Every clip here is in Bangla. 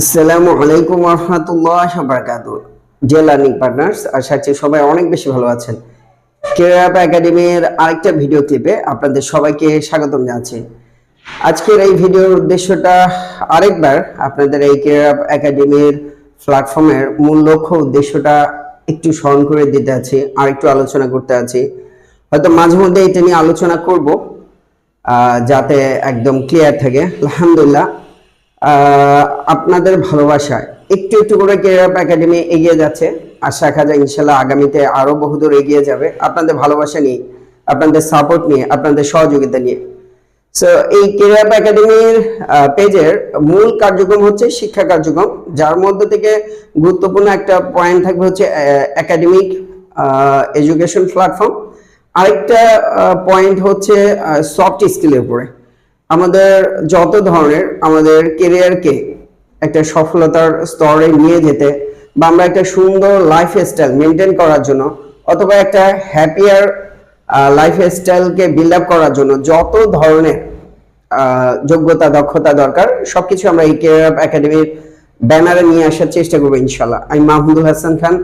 আসসালামু আলাইকুম রহমতুল্লাহ বারকাত যে লার্নিং পার্টনার্স আশা করছি সবাই অনেক বেশি ভালো আছেন। কেরিয়ার আপ একাডেমির আরেকটা ভিডিও ক্লিপে আপনাদের সবাইকে স্বাগতম জানাচ্ছি। আজকের এই ভিডিওর উদ্দেশ্যটা আরেকবার আপনাদের এই কেরিয়ার আপ একাডেমির প্ল্যাটফর্মের মূল লক্ষ্য উদ্দেশ্যটা একটু স্মরণ করে দিতে আছি, আর একটু আলোচনা করতে আছি। হয়তো মাঝে মধ্যে এটা নিয়ে আলোচনা করব যাতে একদম ক্লিয়ার থাকে। আলহামদুলিল্লাহ আপনাদের ভালোবাসায়। একটু একটু করে কেরিয়ার একাডেমি এগিয়ে যাচ্ছে। আশা রাখা যায় ইনশাল্লাহ আগামীতে আরও বহুদূর এগিয়ে যাবে। আপনাদের ভালোবাসা নিয়ে, আপনাদের সাপোর্ট নিয়ে, আপনাদের সহযোগিতা নিয়ে। সো এই কেরিয়ার একাডেমির পেজের মূল কার্যক্রম হচ্ছে শিক্ষা কার্যক্রম। যার মধ্যে থেকে গুরুত্বপূর্ণ একটা পয়েন্ট থাকবে হচ্ছে একাডেমিক এডুকেশন প্ল্যাটফর্ম আরেকটা পয়েন্ট হচ্ছে সফট স্কিলের উপরে। আমাদের যত ধরনের আমাদের কেরিয়ারকে একটা সফলতার স্তরে নিয়ে যেতে বা আমরা একটা সুন্দর লাইফ স্টাইল মেনটেন করার জন্য অথবা একটা হ্যাপিয়ার লাইফ স্টাইলকে বিল্ড আপ করার জন্য যত ধরনের যোগ্যতা দক্ষতা দরকার সবকিছু আমরা এই কেরিয়ার একাডেমির ব্যানারে নিয়ে আসার চেষ্টা করব ইনশাল্লাহ আমি মাহমুদুল হাসান খান।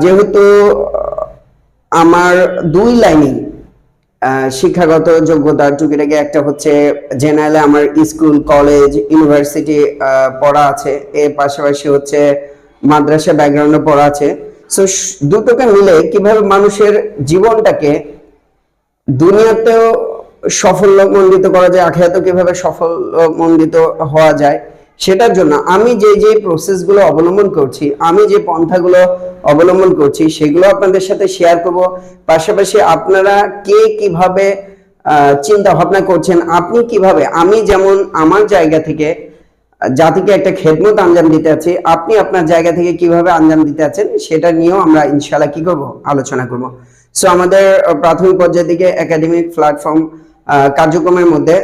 যেহেতু আমার দুই লাইনেই আহ, শিক্ষাগত যোগ্যতার টুকিটাকি একটা হচ্ছে জেনারেলে আমার স্কুল কলেজ ইউনিভার্সিটি পড়া আছে। এর পাশাপাশি হচ্ছে মাদ্রাসা ব্যাকগ্রাউন্ডে পড়া আছে। সো, দুটোকে মিলে কীভাবে মানুষের জীবনটাকে দুনিয়াতেও সাফল্যমণ্ডিত করা যায়, আখেরাতেও কীভাবে সফলমণ্ডিত হওয়া যায় সেটার জন্য আমি যে যে প্রসেসগুলো অবলম্বন করছি, আমি যে পন্থাগুলো অবলম্বন করছি, সেগুলো আপনাদের সাথে শেয়ার করব। পাশাপাশি আপনারা কে কীভাবে চিন্তা ভাবনা করছেন, আপনি কীভাবে, আমি যেমন আমার জায়গা থেকে জাতিকে একটা খেদমত আঞ্জাম দিতে আছি, আপনি আপনার জায়গা থেকে কীভাবে আঞ্জাম দিতে আছেন, সেটা নিয়েও আমরা ইনশাল্লাহ কি করব? আলোচনা করব। সো আমাদের প্রাথমিক পর্যায় থেকে একাডেমিক প্ল্যাটফর্ম কার্যক্রমের মধ্যে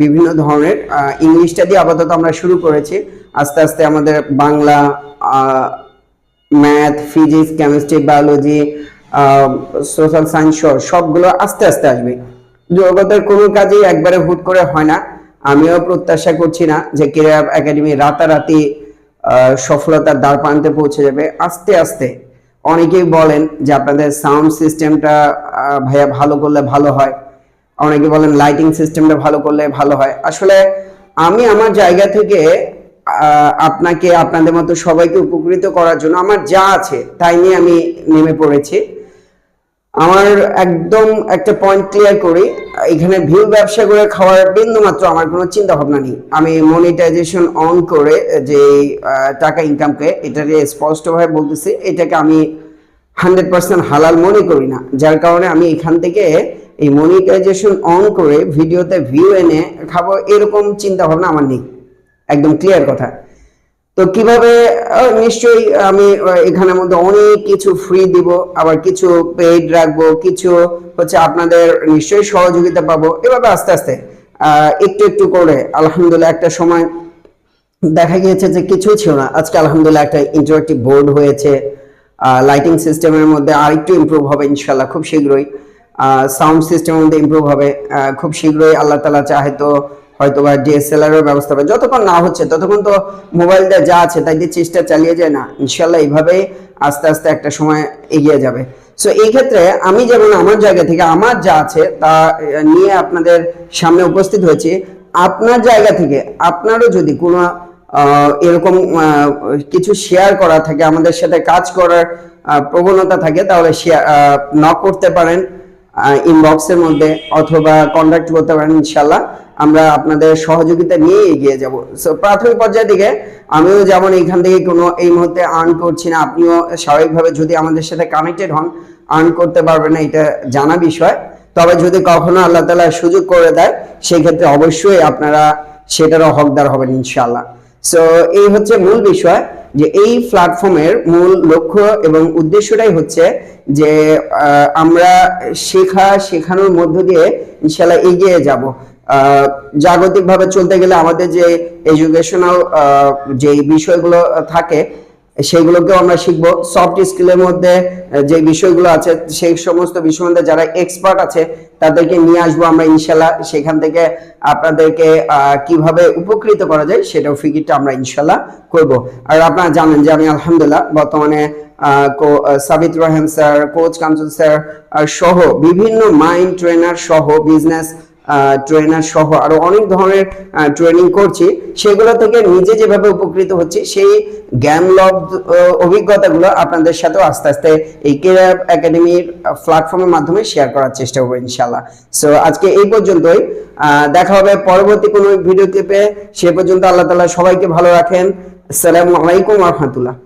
বিভিন্ন ধরনের ইংলিশটা দিয়ে আপাতত আমরা শুরু করেছি। আস্তে আস্তে আমাদের Bangla math physics chemistry biology social science সবগুলো আস্তে আস্তে আসবে। জগতের কোনো কাজই একবারে হুট করে হয় না। আমিও প্রত্যাশা করছি না যে কেরিয়ার একাডেমি রাতারাতি সফলতার দ্বার প্রান্তে পৌঁছে যাবে। আস্তে আস্তে অনেকেই বলেন যে আপনাদের সাউন্ড সিস্টেমটা ভাইয়া ভালো করলে ভালো হয়। অনেকে বলেন লাইটিং সিস্টেমটা ভালো করলে ভালো হয়। আসলে আমি আমার জায়গা থেকে আপনাকে, আপনাদের মতো সবাইকে উপকৃত করার জন্য আমার যা আছে তাই নিয়ে আমি নেমে পড়েছি। আমার একদম একটা পয়েন্ট ক্লিয়ার করি, এখানে ভিউ ব্যবসা করে খাওয়ার বিন্দু মাত্র আমার কোনো চিন্তা ভাবনা নেই। আমি মনিটাইজেশন অন করে, যে টাকা ইনকামকে এটা এটাকে স্পষ্টভাবে বলতেছি, এটাকে আমি হান্ড্রেড পার্সেন্ট হালাল মনে করি না। যার কারণে আমি এখান থেকে এই মনিটাইজেশন অন করে ভিডিওতে ভিউ এনে খাব, এরকম চিন্তা ভাবনা আমার নেই। একদম ক্লিয়ার কথা। তো কীভাবে নিশ্চয়ই আমি এখানের মধ্যে অনেক কিছু ফ্রি দিব, আবার কিছু পেইড রাখব, কিছু হচ্ছে আপনাদের নিশ্চয়ই সহযোগিতা পাবো, এভাবে আস্তে আস্তে একটু একটু করে, আলহামদুলিল্লাহ একটা সময় দেখা গিয়েছে যে কিছু ছিল না। আজকে আলহামদুলিল্লাহ একটা ইন্টারেক্টিভ বোর্ড হয়েছে লাইটিং সিস্টেমের মধ্যে আরেকটু ইমপ্রুভ হবে ইনশাল্লাহ, খুব শীঘ্রই। সাউন্ড সিস্টেমের মধ্যে ইমপ্রুভ হবে। খুব শীঘ্রই আল্লাহ তালা চাহে তো হয়তো বা ডিএসএলআর এর ব্যবস্থা হবে। যতক্ষণ না হচ্ছে, ততক্ষণ তো মোবাইলটা যা আছে তাই দিয়ে চেষ্টা চালিয়ে যায় না। ইনশাল্লাহ এইভাবেই আস্তে আস্তে একটা সময় এগিয়ে যাবে। সো এই ক্ষেত্রে আমি যেমন আমার জায়গা থেকে আমার যা আছে তা নিয়ে আপনাদের সামনে উপস্থিত হয়েছি। আপনার জায়গা থেকে আপনারও যদি কোনো এরকম কিছু শেয়ার করা থাকে, আমাদের সাথে কাজ করার প্রবণতা থাকে, তাহলে শেয়ার নক করতে পারেন। ইনবক্সের মধ্যে অথবা কন্ট্যাক্ট করতে পারেন ইনশাল্লাহ আমরা আপনাদের সহযোগিতা নিয়ে এগিয়ে যাব। সো প্রাথমিক পর্যায়ে দিকে আমিও যেমন এখান থেকে কোনো এই মুহূর্তে আর্ন করছি না, আপনিও স্বাভাবিকভাবে যদি আমাদের সাথে কানেক্টেড হন আর্ন করতে পারবেন না, এটা জানা বিষয়। তবে যদি কখনো আল্লাহ তালা সুযোগ করে দেয় সেই ক্ষেত্রে অবশ্যই আপনারা সেটারও হকদার হবেন ইনশাল্লাহ সো এই হচ্ছে মূল বিষয়। যে এই প্ল্যাটফর্মের মূল লক্ষ্য এবং উদ্দেশ্যটাই হচ্ছে যে আমরা শেখা শেখানোর মধ্য দিয়ে ইনশাল্লাহ এগিয়ে যাব। জাগতিকভাবে চলতে গেলে আমাদের যে এডুকেশনাল যে বিষয়গুলো থাকে সেগুলোকেও আমরা শিখব। সফট স্কিলের মধ্যে যে বিষয়গুলো আছে, সেই সমস্ত বিষয়ের মধ্যে যারা এক্সপার্ট আছে, তাদেরকে নিয়ে আসব আমরা ইনশাল্লাহ। সেখান থেকে আপনাদেরকে কীভাবে উপকৃত করা যায়, সেটাও ফিকিরটা আমরা ইনশাল্লাহ করব। আর আপনারা জানেন যে আমি আলহামদুলিল্লাহ বর্তমানে Sabit Rahim sir coach Kanchan sir সহ বিভিন্ন মাইন্ড ট্রেনার সহ বিজনেস ট্রেনার সহ আরও অনেক ধরনের ট্রেনিং করছি। সেগুলো থেকে নিজে যেভাবে উপকৃত হচ্ছি, সেই জ্ঞান লব্ধ অভিজ্ঞতাগুলো আপনাদের সাথেও আস্তে আস্তে এই কেরিয়ার একাডেমির প্ল্যাটফর্মের মাধ্যমে শেয়ার করার চেষ্টা করব ইনশাল্লাহ সো আজকে এই পর্যন্তই। দেখা হবে পরবর্তী কোনো ভিডিও ক্লিপে সে পর্যন্ত আল্লাহ তাআলা সবাইকে ভালো রাখেন। আসসালামু আলাইকুম রহমতুল্লাহ।